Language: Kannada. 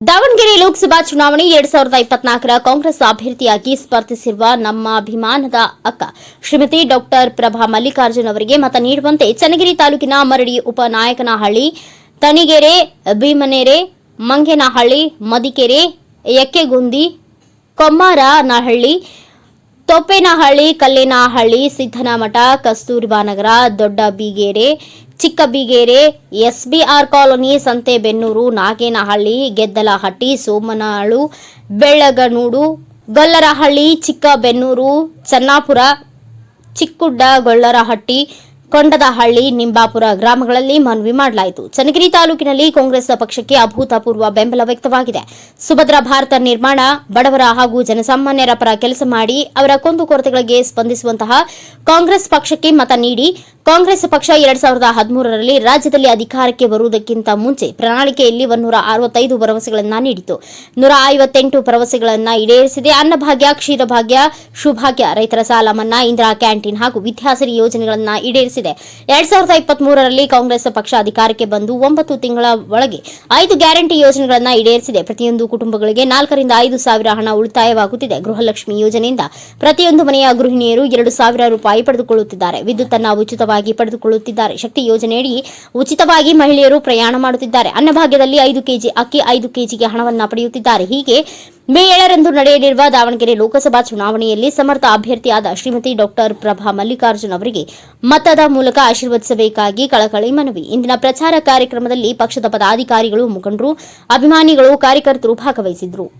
ದಾವಣಗೆರೆ ಲೋಕಸಭಾ ಚುನಾವಣೆ ಎರಡ್ ಸಾವಿರದ ಇಪ್ಪತ್ನಾಲ್ಕರ ಕಾಂಗ್ರೆಸ್ ಅಭ್ಯರ್ಥಿಯಾಗಿ ಸ್ಪರ್ಧಿಸಿರುವ ನಮ್ಮ ಅಭಿಮಾನದ ಅಕ್ಕ. ಶ್ರೀಮತಿ ಡಾಕ್ಟರ್ ಪ್ರಭಾ ಮಲ್ಲಿಕಾರ್ಜುನ್ ಅವರಿಗೆ ಮತ ನೀಡುವಂತೆ ಚನ್ನಗಿರಿ ತಾಲೂಕಿನ ಮರಡಿ ಉಪನಾಯಕನಹಳ್ಳಿ ತಣಿಗೆರೆ, ಭೀಮನೆರೆ, ಮಂಗೇನಹಳ್ಳಿ, ಮದಿಕೆರೆ, ಯಕ್ಕೆಗುಂದಿ, ಕೊಮ್ಮಾರನಹಳ್ಳಿ ತೊಪ್ಪೇನಹಳ್ಳಿ, ಕಲ್ಲೇನಹಳ್ಳಿ, ಸಿದ್ದನಮಠ, ಕಸ್ತೂರಿಬಾನಗರ, ದೊಡ್ಡ ಬೀಗೇರೆ, ಚಿಕ್ಕ ಬೀಗೇರೆ, ಎಸ್ಬಿಆರ್ ಕಾಲೋನಿ, ಸಂತೆಬೆನ್ನೂರು, ನಾಗೇನಹಳ್ಳಿ, ಗೆದ್ದಲಹಟ್ಟಿ ಸೋಮನಹಳು ಬೆಳ್ಳಗನೂಡು, ಗೊಲ್ಲರಹಳ್ಳಿ, ಚಿಕ್ಕಬೆನ್ನೂರು, ಚನ್ನಾಪುರ ಚಿಕ್ಕುಡ್ಡ ಗೊಳ್ಳರಹಟ್ಟಿ ಕೊಂಡದಹಳ್ಳಿ, ನಿಂಬಾಪುರ ಗ್ರಾಮಗಳಲ್ಲಿ ಮನವಿ ಮಾಡಲಾಯಿತು. ಚನ್ನಗಿರಿ ತಾಲೂಕಿನಲ್ಲಿ ಕಾಂಗ್ರೆಸ್ ಪಕ್ಷಕ್ಕೆ ಅಭೂತಪೂರ್ವ ಬೆಂಬಲ ವ್ಯಕ್ತವಾಗಿದೆ. ಸುಭದ್ರ ಭಾರತ ನಿರ್ಮಾಣ, ಬಡವರ ಹಾಗೂ ಜನಸಾಮಾನ್ಯರ ಪರ ಕೆಲಸ ಮಾಡಿ ಅವರ ಕುಂದುಕೊರತೆಗಳಿಗೆ ಸ್ಪಂದಿಸುವಂತಹ ಕಾಂಗ್ರೆಸ್ ಪಕ್ಷಕ್ಕೆ ಮತ ನೀಡಿ ಕಾಂಗ್ರೆಸ್ ಪಕ್ಷ ಎರಡ್ ಸಾವಿರದ ಹದಿಮೂರರಲ್ಲಿ ರಾಜ್ಯದಲ್ಲಿ ಅಧಿಕಾರಕ್ಕೆ ಬರುವುದಕ್ಕಿಂತ ಮುಂಚೆ ಪ್ರಣಾಳಿಕೆಯಲ್ಲಿ ಒಂದೂರ ಅರವತ್ತೈದು ಭರವಸೆಗಳನ್ನ ನೀಡಿತು ನೂರ ಐವತ್ತೆಂಟು ಭರವಸೆಗಳನ್ನ ಈಡೇರಿಸಿದೆ. ಅನ್ನಭಾಗ್ಯ, ಕ್ಷೀರಭಾಗ್ಯ, ಶುಭಾಗ್ಯ ರೈತರ ಸಾಲ ಮನ್ನಾ ಇಂದಿರಾ ಕ್ಯಾಂಟೀನ್ ಹಾಗೂ ವಿದ್ಯಾಸರಿ ಯೋಜನೆಗಳನ್ನ ಈಡೇರಿಸಿದೆ. ಎರಡ್ ಸಾವಿರದ ಇಪ್ಪತ್ಮೂರರಲ್ಲಿ ಕಾಂಗ್ರೆಸ್ ಪಕ್ಷ ಅಧಿಕಾರಕ್ಕೆ ಬಂದು ಒಂಬತ್ತು ತಿಂಗಳ ಒಳಗೆ ಐದು ಗ್ಯಾರಂಟಿ ಯೋಜನೆಗಳನ್ನ ಈಡೇರಿಸಿದೆ. ಪ್ರತಿಯೊಂದು ಕುಟುಂಬಗಳಿಗೆ ನಾಲ್ಕರಿಂದ ಐದು ಸಾವಿರ ಹಣ ಉಳಿತಾಯವಾಗುತ್ತಿದೆ. ಗೃಹಲಕ್ಷ್ಮಿ ಯೋಜನೆಯಿಂದ ಪ್ರತಿಯೊಂದು ಮನೆಯ ಗೃಹಿಣಿಯರು ಎರಡು ಸಾವಿರ ರೂಪಾಯಿ ಪಡೆದುಕೊಳ್ಳುತ್ತಿದ್ದಾರೆ. ವಿದ್ಯುತ್ ಅನ್ನ ಉಚಿತವಾಗಿ ಪಡೆದುಕೊಳ್ಳುತ್ತಿದ್ದಾರೆ. ಶಕ್ತಿ ಯೋಜನೆಯಡಿ ಉಚಿತವಾಗಿ ಮಹಿಳೆಯರು ಪ್ರಯಾಣ ಮಾಡುತ್ತಿದ್ದಾರೆ. ಅನ್ನಭಾಗ್ಯದಲ್ಲಿ ಐದು ಕೆಜಿ ಅಕ್ಕಿ, ಐದು ಕೆಜಿಗೆ ಹಣವನ್ನು ಪಡೆಯುತ್ತಿದ್ದಾರೆ. ಹೀಗೆ ಮೇ ಏಳರಂದು ನಡೆಯಲಿರುವ ದಾವಣಗೆರೆ ಲೋಕಸಭಾ ಚುನಾವಣೆಯಲ್ಲಿ ಸಮರ್ಥ ಅಭ್ಯರ್ಥಿಯಾದ ಶ್ರೀಮತಿ ಡಾಕ್ಟರ್ ಪ್ರಭಾ ಮಲ್ಲಿಕಾರ್ಜುನ್ ಅವರಿಗೆ ಮತದ ಮೂಲಕ ಆಶೀರ್ವದಿಸಬೇಕಾಗಿ ಕಳಕಳಿ ಮನವಿ. ಇಂದಿನ ಪ್ರಚಾರ ಕಾರ್ಯಕ್ರಮದಲ್ಲಿ ಪಕ್ಷದ ಪದಾಧಿಕಾರಿಗಳು, ಮುಖಂಡರು, ಅಭಿಮಾನಿಗಳು, ಕಾರ್ಯಕರ್ತರು ಭಾಗವಹಿಸಿದ್ರು.